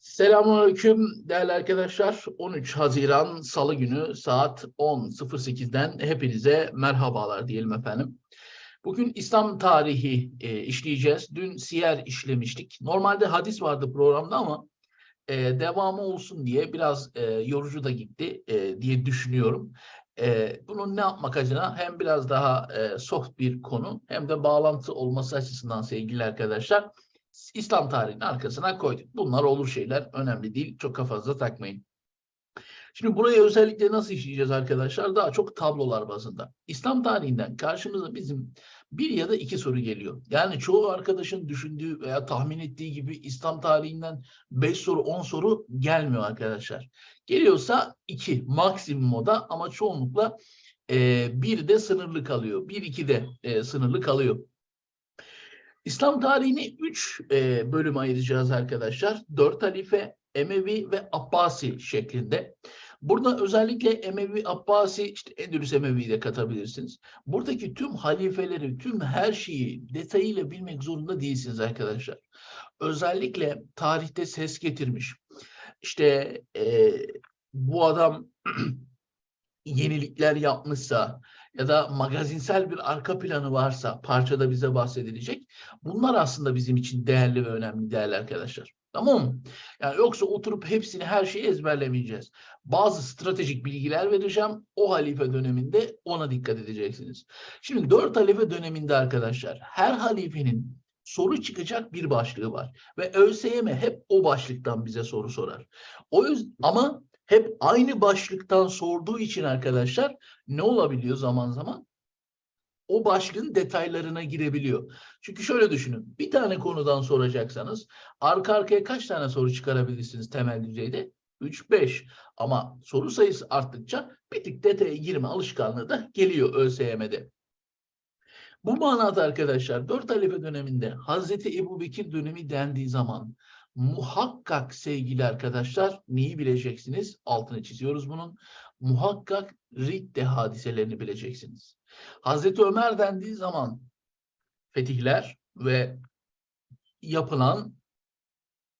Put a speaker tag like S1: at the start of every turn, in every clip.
S1: Selamünaleyküm değerli arkadaşlar. 13 Haziran Salı günü saat 10.08'den hepinize merhabalar diyelim efendim. Bugün İslam tarihi e, işleyeceğiz. Dün siyer işlemiştik. Normalde hadis vardı programda ama e, devamı olsun diye biraz e, yorucu da gitti e, diye düşünüyorum. E, bunu ne yapmak adına hem biraz daha e, soft bir konu hem de bağlantı olması açısından sevgili arkadaşlar İslam tarihinin arkasına koyduk. Bunlar olur şeyler. Önemli değil. Çok kafanıza takmayın. Şimdi buraya özellikle nasıl işleyeceğiz arkadaşlar? Daha çok tablolar bazında. İslam tarihinden karşımıza bizim bir ya da iki soru geliyor. Yani çoğu arkadaşın düşündüğü veya tahmin ettiği gibi İslam tarihinden 5 soru 10 soru gelmiyor arkadaşlar. Geliyorsa 2 maksimum o ama çoğunlukla e, bir de sınırlı kalıyor. Bir iki de e, sınırlı kalıyor. İslam tarihini üç e, bölüm ayıracağız arkadaşlar. Dört halife, Emevi ve Abbasi şeklinde. Burada özellikle Emevi, Abbasi, işte Endülüs Emevi'yi de katabilirsiniz. Buradaki tüm halifeleri, tüm her şeyi detayıyla bilmek zorunda değilsiniz arkadaşlar. Özellikle tarihte ses getirmiş. İşte e, bu adam yenilikler yapmışsa ya da magazinsel bir arka planı varsa parçada bize bahsedilecek. Bunlar aslında bizim için değerli ve önemli değerli arkadaşlar. Tamam mı? Yani yoksa oturup hepsini her şeyi ezberlemeyeceğiz. Bazı stratejik bilgiler vereceğim. O halife döneminde ona dikkat edeceksiniz. Şimdi dört halife döneminde arkadaşlar her halifenin soru çıkacak bir başlığı var. Ve ÖSYM hep o başlıktan bize soru sorar. O yüzden ama hep aynı başlıktan sorduğu için arkadaşlar ne olabiliyor zaman zaman? O başlığın detaylarına girebiliyor. Çünkü şöyle düşünün. Bir tane konudan soracaksanız arka arkaya kaç tane soru çıkarabilirsiniz temel düzeyde? 3-5. Ama soru sayısı arttıkça bir tık detaya girme alışkanlığı da geliyor ÖSYM'de. Bu manada arkadaşlar 4 halife döneminde Hazreti Ebu Bekir dönemi dendiği zaman muhakkak sevgili arkadaşlar neyi bileceksiniz? Altını çiziyoruz bunun. Muhakkak Ridde hadiselerini bileceksiniz. Hazreti Ömer dendiği zaman fetihler ve yapılan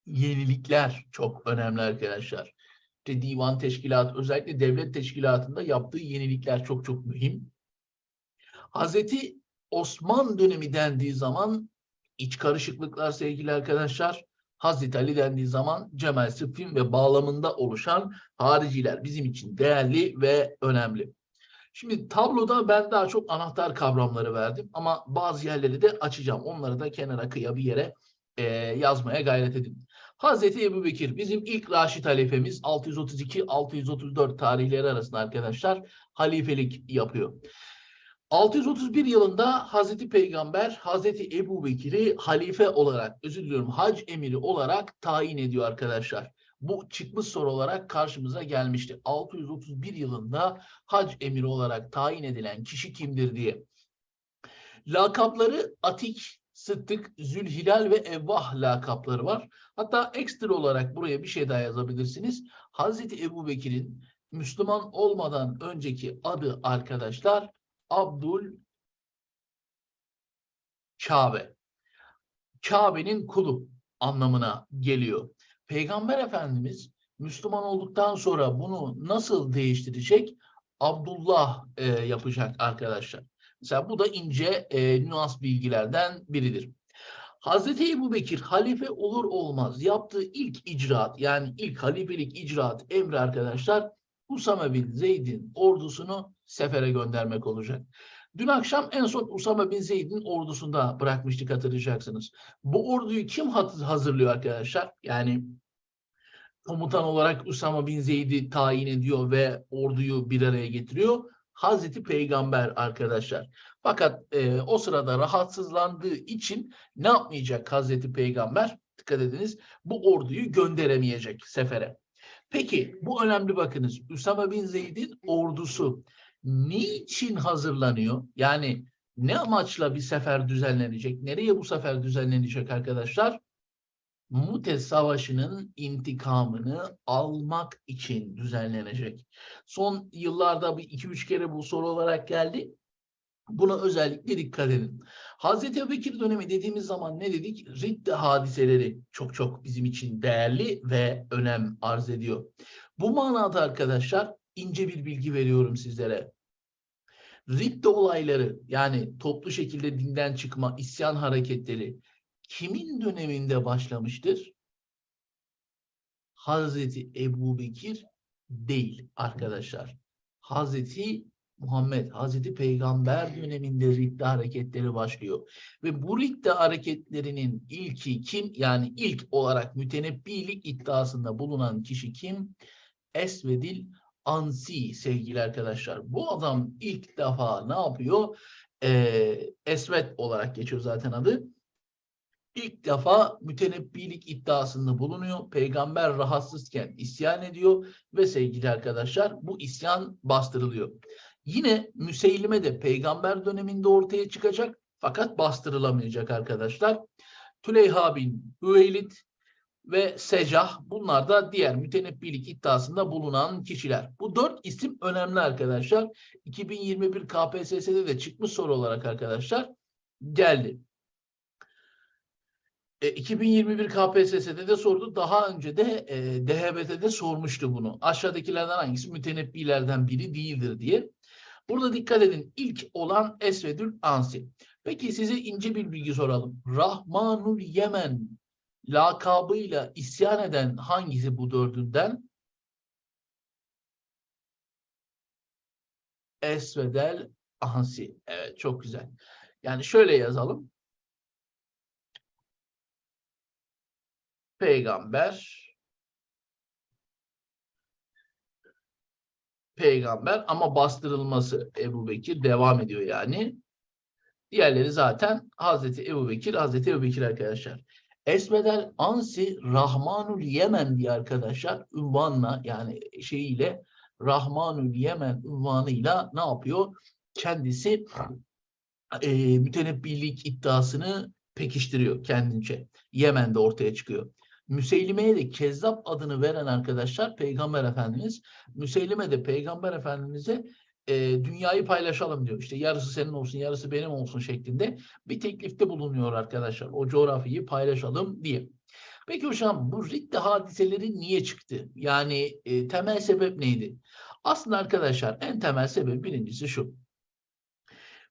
S1: yenilikler çok önemli arkadaşlar. İşte divan teşkilat, özellikle devlet teşkilatında yaptığı yenilikler çok çok mühim. Hazreti Osman dönemi dendiği zaman iç karışıklıklar sevgili arkadaşlar. Hazreti Ali dendiği zaman Cemal Sıffin ve bağlamında oluşan hariciler bizim için değerli ve önemli. Şimdi tabloda ben daha çok anahtar kavramları verdim ama bazı yerleri de açacağım. Onları da kenara kıya bir yere e, yazmaya gayret edin. Hazreti Ebu Bekir bizim ilk Raşid halifemiz 632-634 tarihleri arasında arkadaşlar halifelik yapıyor. 631 yılında Hazreti Peygamber Hazreti Ebu Bekir'i halife olarak, özür diliyorum hac emiri olarak tayin ediyor arkadaşlar. Bu çıkmış soru olarak karşımıza gelmişti. 631 yılında hac emiri olarak tayin edilen kişi kimdir diye. Lakapları Atik, Sıddık, Zülhilal ve Evvah lakapları var. Hatta ekstra olarak buraya bir şey daha yazabilirsiniz. Hazreti Ebu Bekir'in Müslüman olmadan önceki adı arkadaşlar Abdul Kabe. Kabe'nin kulu anlamına geliyor. Peygamber Efendimiz Müslüman olduktan sonra bunu nasıl değiştirecek? Abdullah e, yapacak arkadaşlar. Mesela bu da ince e, nüans bilgilerden biridir. Hazreti Ebu Bekir halife olur olmaz yaptığı ilk icraat yani ilk halifelik icraat emri arkadaşlar Usame bin Zeyd'in ordusunu sefere göndermek olacak. Dün akşam en son Usame bin Zeyd'in ordusunda bırakmıştık hatırlayacaksınız. Bu orduyu kim hazırlıyor arkadaşlar? Yani komutan olarak Usame bin Zeyd'i tayin ediyor ve orduyu bir araya getiriyor. Hazreti Peygamber arkadaşlar. Fakat e, o sırada rahatsızlandığı için ne yapmayacak Hazreti Peygamber? Dikkat ediniz bu orduyu gönderemeyecek sefere. Peki bu önemli bakınız. Üsame bin Zeyd'in ordusu niçin hazırlanıyor? Yani ne amaçla bir sefer düzenlenecek? Nereye bu sefer düzenlenecek arkadaşlar? Mute Savaşı'nın intikamını almak için düzenlenecek. Son yıllarda bir iki üç kere bu soru olarak geldi. Buna özellikle dikkat edin. Hazreti Ebubekir dönemi dediğimiz zaman ne dedik? Ridde hadiseleri çok çok bizim için değerli ve önem arz ediyor. Bu manada arkadaşlar ince bir bilgi veriyorum sizlere. Ridde olayları yani toplu şekilde dinden çıkma, isyan hareketleri kimin döneminde başlamıştır? Hazreti Ebu Bekir değil arkadaşlar. Hazreti Muhammed, Hazreti Peygamber döneminde ridde hareketleri başlıyor. Ve bu ridde hareketlerinin ilki kim? Yani ilk olarak mütenebbilik iddiasında bulunan kişi kim? Esvedil Ansi sevgili arkadaşlar. Bu adam ilk defa ne yapıyor? Ee, Esvet olarak geçiyor zaten adı ilk defa mütenebbilik iddiasında bulunuyor. Peygamber rahatsızken isyan ediyor ve sevgili arkadaşlar bu isyan bastırılıyor. Yine Müseylime de peygamber döneminde ortaya çıkacak fakat bastırılamayacak arkadaşlar. Tüleyha bin Hüveylid ve Secah bunlar da diğer mütenebbilik iddiasında bulunan kişiler. Bu dört isim önemli arkadaşlar. 2021 KPSS'de de çıkmış soru olarak arkadaşlar geldi. E, 2021 KPSS'de de sordu. Daha önce de e, DHBT'de sormuştu bunu. Aşağıdakilerden hangisi mütenebbilerden biri değildir diye. Burada dikkat edin. İlk olan Esvedül Ansi. Peki size ince bir bilgi soralım. Rahmanul Yemen lakabıyla isyan eden hangisi bu dördünden? Esvedel Ansi. Evet çok güzel. Yani şöyle yazalım. peygamber peygamber ama bastırılması Ebu Bekir devam ediyor yani. Diğerleri zaten Hazreti Ebu Bekir, Hazreti Ebu Bekir arkadaşlar. Esmedel Ansi Rahmanul Yemen diye arkadaşlar ünvanla yani şeyiyle Rahmanul Yemen ünvanıyla ne yapıyor? Kendisi e, mütenebbilik iddiasını pekiştiriyor kendince. Yemen'de ortaya çıkıyor. Müseylime'ye de Kezzap adını veren arkadaşlar Peygamber Efendimiz. Müseylime de Peygamber Efendimiz'e e, dünyayı paylaşalım diyor. İşte yarısı senin olsun, yarısı benim olsun şeklinde bir teklifte bulunuyor arkadaşlar. O coğrafyayı paylaşalım diye. Peki hocam bu ridde hadiseleri niye çıktı? Yani e, temel sebep neydi? Aslında arkadaşlar en temel sebep birincisi şu.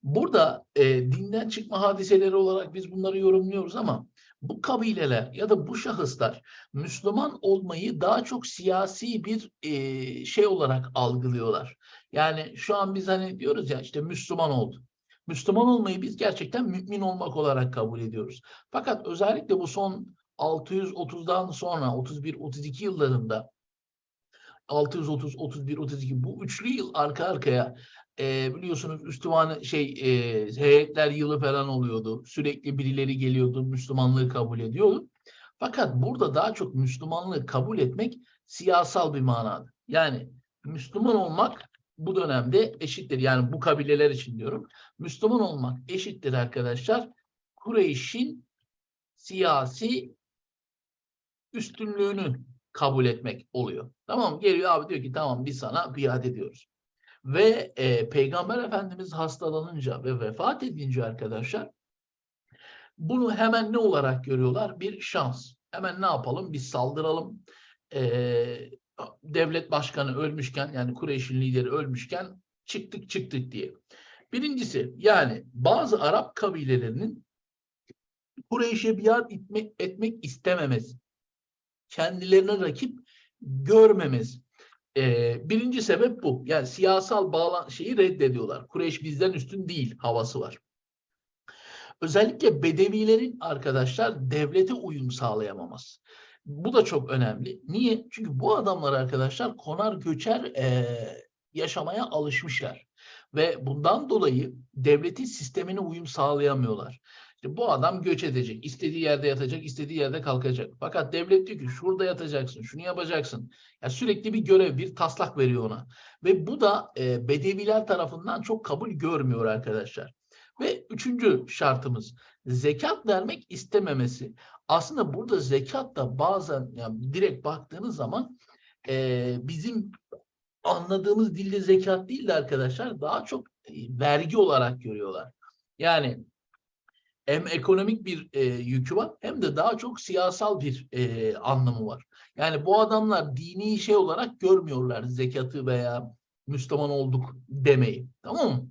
S1: Burada e, dinden çıkma hadiseleri olarak biz bunları yorumluyoruz ama bu kabileler ya da bu şahıslar Müslüman olmayı daha çok siyasi bir e, şey olarak algılıyorlar. Yani şu an biz hani diyoruz ya işte Müslüman oldu. Müslüman olmayı biz gerçekten mümin olmak olarak kabul ediyoruz. Fakat özellikle bu son 630'dan sonra 31-32 yıllarında 630, 31, 32 bu üçlü yıl arka arkaya e, biliyorsunuz Müslüman şey e, heyetler yılı falan oluyordu. Sürekli birileri geliyordu, Müslümanlığı kabul ediyordu. Fakat burada daha çok Müslümanlığı kabul etmek siyasal bir manada. Yani Müslüman olmak bu dönemde eşittir. Yani bu kabileler için diyorum. Müslüman olmak eşittir arkadaşlar. Kureyş'in siyasi üstünlüğünü kabul etmek oluyor. Tamam Geliyor abi diyor ki tamam biz sana biat ediyoruz. Ve e, Peygamber Efendimiz hastalanınca ve vefat edince arkadaşlar bunu hemen ne olarak görüyorlar? Bir şans. Hemen ne yapalım? Biz saldıralım. E, devlet başkanı ölmüşken yani Kureyş'in lideri ölmüşken çıktık çıktık diye. Birincisi yani bazı Arap kabilelerinin Kureyş'e biat etmek, etmek istememesi. Kendilerine rakip görmemesi. Ee, birinci sebep bu. Yani siyasal bağlan şeyi reddediyorlar. Kureyş bizden üstün değil havası var. Özellikle Bedevilerin arkadaşlar devlete uyum sağlayamaması. Bu da çok önemli. Niye? Çünkü bu adamlar arkadaşlar konar göçer e, yaşamaya alışmışlar. Ve bundan dolayı devletin sistemine uyum sağlayamıyorlar. İşte bu adam göç edecek. istediği yerde yatacak, istediği yerde kalkacak. Fakat devlet diyor ki şurada yatacaksın, şunu yapacaksın. Yani sürekli bir görev, bir taslak veriyor ona. Ve bu da e, Bedeviler tarafından çok kabul görmüyor arkadaşlar. Ve üçüncü şartımız zekat vermek istememesi. Aslında burada zekat da bazen yani direkt baktığınız zaman e, bizim anladığımız dilde zekat değil de arkadaşlar daha çok vergi olarak görüyorlar. Yani hem ekonomik bir e, yükü var hem de daha çok siyasal bir e, anlamı var. Yani bu adamlar dini şey olarak görmüyorlar zekatı veya Müslüman olduk demeyi. Tamam mı?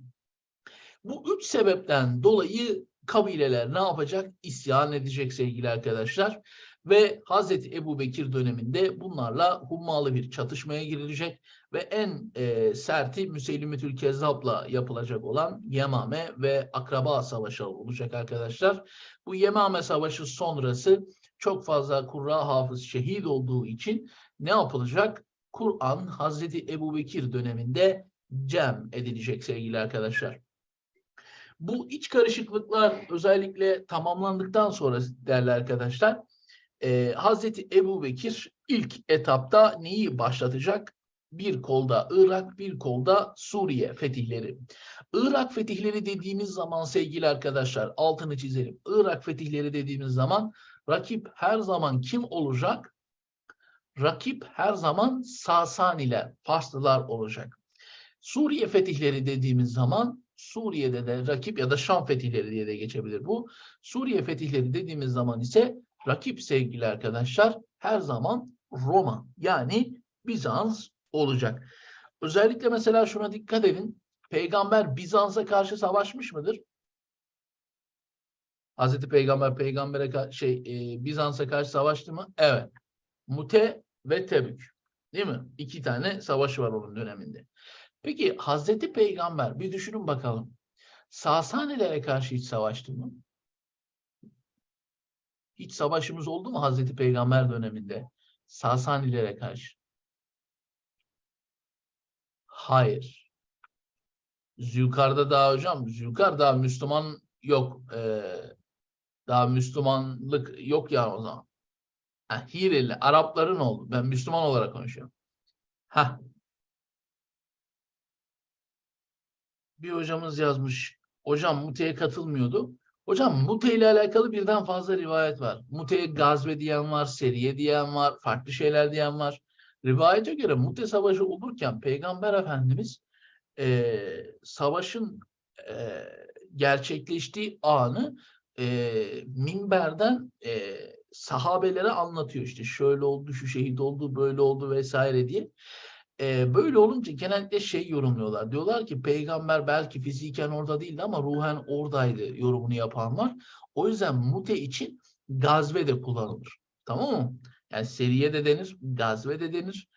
S1: Bu üç sebepten dolayı kabileler ne yapacak? İsyan edecek sevgili arkadaşlar. Ve Hazreti Ebu Bekir döneminde bunlarla hummalı bir çatışmaya girilecek ve en e, serti Müseylimetül Kezzab'la yapılacak olan Yemame ve Akraba Savaşı olacak arkadaşlar. Bu Yemame Savaşı sonrası çok fazla Kurra hafız şehit olduğu için ne yapılacak? Kur'an Hazreti Ebu Bekir döneminde cem edilecek sevgili arkadaşlar. Bu iç karışıklıklar özellikle tamamlandıktan sonra değerli arkadaşlar e, Hazreti Ebu Bekir ilk etapta neyi başlatacak? Bir kolda Irak, bir kolda Suriye fetihleri. Irak fetihleri dediğimiz zaman sevgili arkadaşlar altını çizelim. Irak fetihleri dediğimiz zaman rakip her zaman kim olacak? Rakip her zaman Sasaniler, Farslılar olacak. Suriye fetihleri dediğimiz zaman Suriye'de de rakip ya da Şam fetihleri diye de geçebilir bu. Suriye fetihleri dediğimiz zaman ise rakip sevgili arkadaşlar her zaman Roma yani Bizans olacak. Özellikle mesela şuna dikkat edin. Peygamber Bizans'a karşı savaşmış mıdır? Hazreti Peygamber peygambere şey e, Bizans'a karşı savaştı mı? Evet. Mute ve Tebük. Değil mi? İki tane savaşı var onun döneminde. Peki Hazreti Peygamber bir düşünün bakalım. Sasanilere karşı hiç savaştı mı? Hiç savaşımız oldu mu Hazreti Peygamber döneminde? Sasanilere karşı. Hayır. Zülkar'da daha hocam, Zülkar daha Müslüman yok. Ee, daha Müslümanlık yok ya o zaman. Hireli, Arapların oldu. Ben Müslüman olarak konuşuyorum. Ha. Bir hocamız yazmış. Hocam Mute'ye katılmıyordu. Hocam Mute ile alakalı birden fazla rivayet var. Mute'ye gazve diyen var, seriye diyen var, farklı şeyler diyen var. Rivayete göre Mute Savaşı olurken Peygamber Efendimiz e, savaşın e, gerçekleştiği anı e, minberden e, sahabelere anlatıyor işte şöyle oldu, şu şehit oldu, böyle oldu vesaire diye. E, böyle olunca genellikle şey yorumluyorlar. Diyorlar ki peygamber belki fiziken orada değildi ama ruhen oradaydı yorumunu yapan var. O yüzden mute için gazve de kullanılır. Tamam mı? Yani seriye de denir, gazve de denir.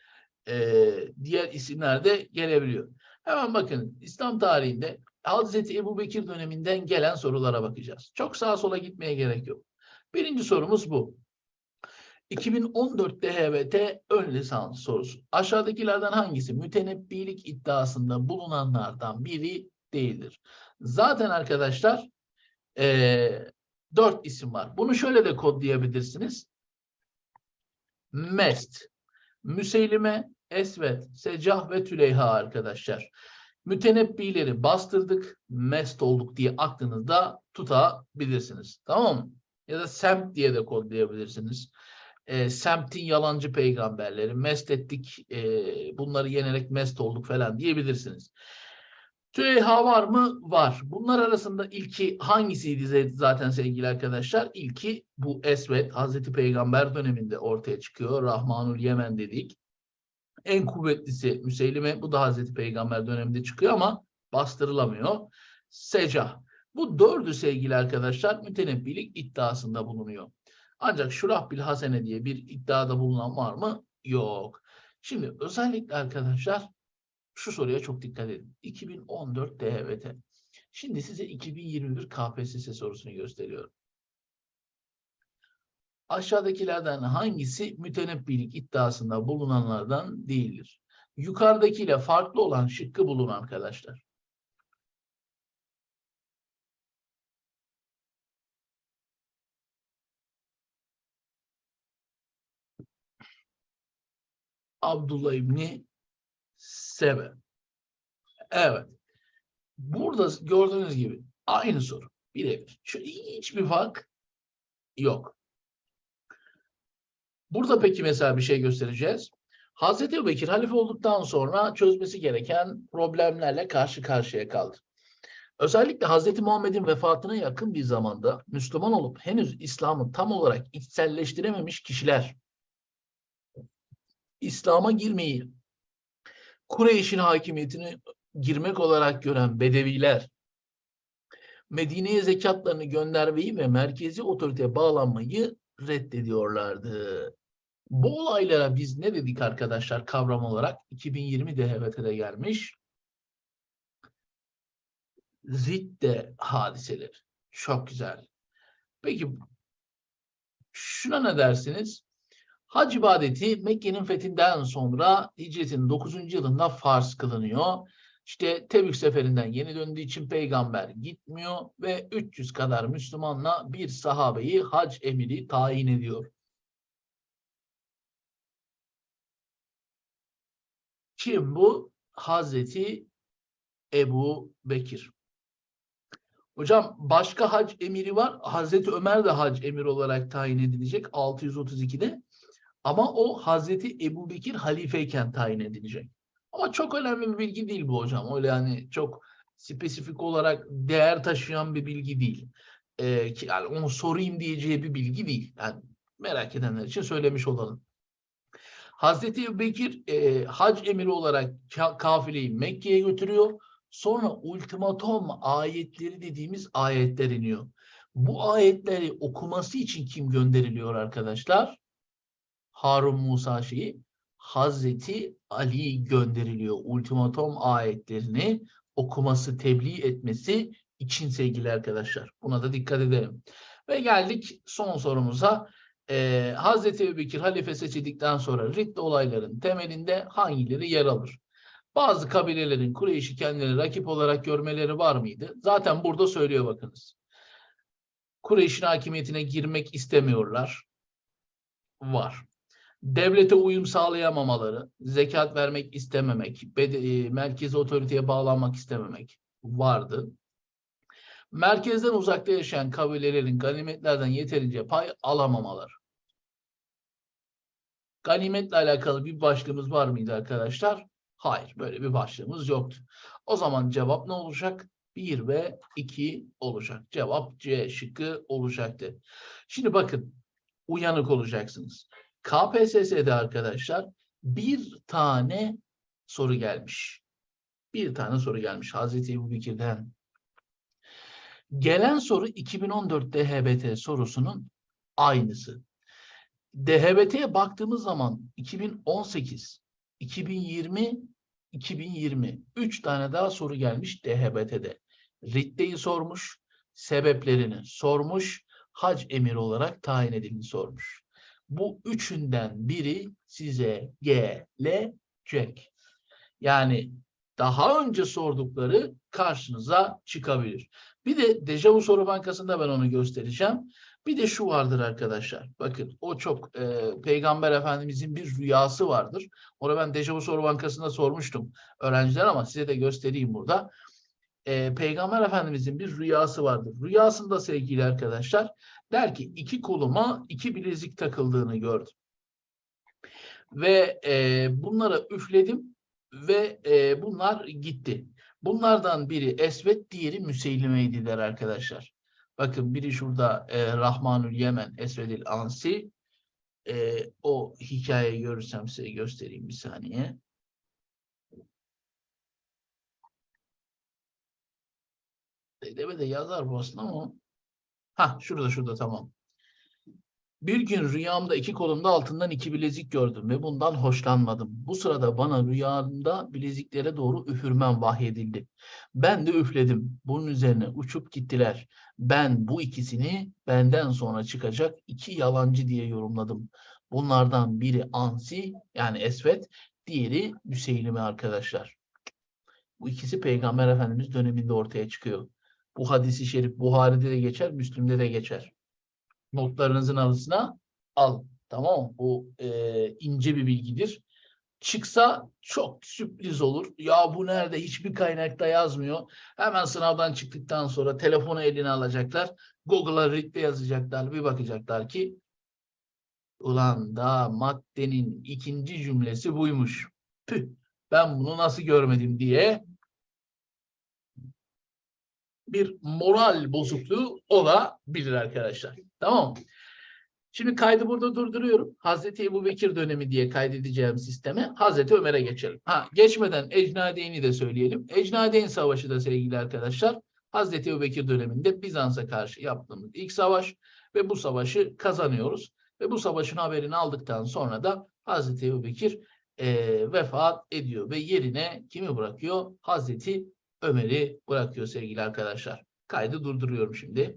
S1: E, diğer isimler de gelebiliyor. Hemen bakın İslam tarihinde Hazreti Ebu Bekir döneminden gelen sorulara bakacağız. Çok sağa sola gitmeye gerek yok. Birinci sorumuz bu. 2014 DHBT ön lisans sorusu. Aşağıdakilerden hangisi mütenebbilik iddiasında bulunanlardan biri değildir? Zaten arkadaşlar e, dört isim var. Bunu şöyle de kodlayabilirsiniz. Mest, Müseylime, Esvet, Secah ve Tüleyha arkadaşlar. Mütenebbileri bastırdık, mest olduk diye aklınızda tutabilirsiniz. Tamam mı? Ya da semt diye de kodlayabilirsiniz e, semtin yalancı peygamberleri, mest ettik, e, bunları yenerek mest olduk falan diyebilirsiniz. Tüleyha var mı? Var. Bunlar arasında ilki hangisiydi zaten sevgili arkadaşlar? İlki bu Esvet, Hazreti Peygamber döneminde ortaya çıkıyor. Rahmanul Yemen dedik. En kuvvetlisi Müseylime, bu da Hazreti Peygamber döneminde çıkıyor ama bastırılamıyor. Secah. Bu dördü sevgili arkadaşlar mütenebbilik iddiasında bulunuyor. Ancak şurah bil hasene diye bir iddiada bulunan var mı? Yok. Şimdi özellikle arkadaşlar şu soruya çok dikkat edin. 2014 DHBT. Şimdi size 2021 KPSS sorusunu gösteriyorum. Aşağıdakilerden hangisi mütenebbilik iddiasında bulunanlardan değildir? Yukarıdakiyle farklı olan şıkkı bulun arkadaşlar. Abdullah İbni Sebe. Evet. Burada gördüğünüz gibi aynı soru. Birebir. Şu hiçbir fark yok. Burada peki mesela bir şey göstereceğiz. Hazreti Ebubekir halife olduktan sonra çözmesi gereken problemlerle karşı karşıya kaldı. Özellikle Hazreti Muhammed'in vefatına yakın bir zamanda Müslüman olup henüz İslam'ı tam olarak içselleştirememiş kişiler İslam'a girmeyi, Kureyş'in hakimiyetini girmek olarak gören Bedeviler, Medine'ye zekatlarını göndermeyi ve merkezi otoriteye bağlanmayı reddediyorlardı. Bu olaylara biz ne dedik arkadaşlar kavram olarak? 2020 DHBT'de gelmiş. Zidde hadiseleri. Çok güzel. Peki şuna ne dersiniz? Hac ibadeti Mekke'nin fethinden sonra hicretin 9. yılında farz kılınıyor. İşte Tebük seferinden yeni döndüğü için peygamber gitmiyor ve 300 kadar Müslümanla bir sahabeyi hac emiri tayin ediyor. Kim bu? Hazreti Ebu Bekir. Hocam başka hac emiri var. Hazreti Ömer de hac emiri olarak tayin edilecek 632'de. Ama o Hazreti Ebu Bekir halifeyken tayin edilecek. Ama çok önemli bir bilgi değil bu hocam. Öyle yani çok spesifik olarak değer taşıyan bir bilgi değil. Ee, ki yani onu sorayım diyeceği bir bilgi değil. Yani merak edenler için söylemiş olalım. Hazreti Ebu Bekir e, hac emiri olarak ka- kafileyi Mekke'ye götürüyor. Sonra ultimatom ayetleri dediğimiz ayetler iniyor. Bu ayetleri okuması için kim gönderiliyor arkadaşlar? Harun Musa şeyi Hazreti Ali gönderiliyor. Ultimatom ayetlerini okuması, tebliğ etmesi için sevgili arkadaşlar. Buna da dikkat edelim. Ve geldik son sorumuza. Ee, Hazreti Ebubekir halife seçildikten sonra Ridde olayların temelinde hangileri yer alır? Bazı kabilelerin Kureyş'i kendileri rakip olarak görmeleri var mıydı? Zaten burada söylüyor bakınız. Kureyş'in hakimiyetine girmek istemiyorlar. Var devlete uyum sağlayamamaları, zekat vermek istememek, e, merkezi otoriteye bağlanmak istememek vardı. Merkezden uzakta yaşayan kabilelerin ganimetlerden yeterince pay alamamaları. Ganimetle alakalı bir başlığımız var mıydı arkadaşlar? Hayır, böyle bir başlığımız yoktu. O zaman cevap ne olacak? 1 ve 2 olacak. Cevap C şıkkı olacaktı. Şimdi bakın, uyanık olacaksınız. KPSS'de arkadaşlar bir tane soru gelmiş. Bir tane soru gelmiş Hazreti Ebu Bekir'den. Gelen soru 2014 DHBT sorusunun aynısı. DHBT'ye baktığımız zaman 2018, 2020, 2020 üç tane daha soru gelmiş DHBT'de. Ridde'yi sormuş, sebeplerini sormuş, hac emiri olarak tayin edildiğini sormuş. Bu üçünden biri size gelecek. Yani daha önce sordukları karşınıza çıkabilir. Bir de Dejavu Soru Bankası'nda ben onu göstereceğim. Bir de şu vardır arkadaşlar. Bakın o çok e, Peygamber Efendimizin bir rüyası vardır. Onu ben Dejavu Soru Bankası'nda sormuştum öğrenciler ama size de göstereyim burada. E, Peygamber Efendimizin bir rüyası vardır. Rüyasında sevgili arkadaşlar der ki iki koluma iki bilezik takıldığını gördüm. Ve e, bunlara üfledim ve e, bunlar gitti. Bunlardan biri Esvet, diğeri Müseylime'ydi der arkadaşlar. Bakın biri şurada e, Rahmanül Yemen, Esvedil Ansi. E, o hikayeyi görürsem size göstereyim bir saniye. Deme de yazar bu aslında ama. Ha şurada şurada tamam. Bir gün rüyamda iki kolumda altından iki bilezik gördüm ve bundan hoşlanmadım. Bu sırada bana rüyamda bileziklere doğru üfürmem vahyedildi. Ben de üfledim. Bunun üzerine uçup gittiler. Ben bu ikisini benden sonra çıkacak iki yalancı diye yorumladım. Bunlardan biri Ansi yani Esvet, diğeri Müseylime arkadaşlar. Bu ikisi Peygamber Efendimiz döneminde ortaya çıkıyor. Bu hadisi şerif Buhari'de de geçer, Müslim'de de geçer. Notlarınızın arasına al. Tamam mı? Bu e, ince bir bilgidir. Çıksa çok sürpriz olur. Ya bu nerede? Hiçbir kaynakta yazmıyor. Hemen sınavdan çıktıktan sonra telefonu eline alacaklar. Google'a Rit'te yazacaklar. Bir bakacaklar ki Ulan da maddenin ikinci cümlesi buymuş. Tüh, ben bunu nasıl görmedim diye bir moral bozukluğu olabilir arkadaşlar. Tamam mı? Şimdi kaydı burada durduruyorum. Hazreti Ebu Bekir dönemi diye kaydedeceğim sisteme Hazreti Ömer'e geçelim. Ha, geçmeden Ecnadeyn'i de söyleyelim. Ecnadeyn Savaşı da sevgili arkadaşlar Hazreti Ebu Bekir döneminde Bizans'a karşı yaptığımız ilk savaş ve bu savaşı kazanıyoruz. Ve bu savaşın haberini aldıktan sonra da Hazreti Ebu Bekir eee, vefat ediyor ve yerine kimi bırakıyor? Hazreti Ömer'i bırakıyor sevgili arkadaşlar. Kaydı durduruyorum şimdi.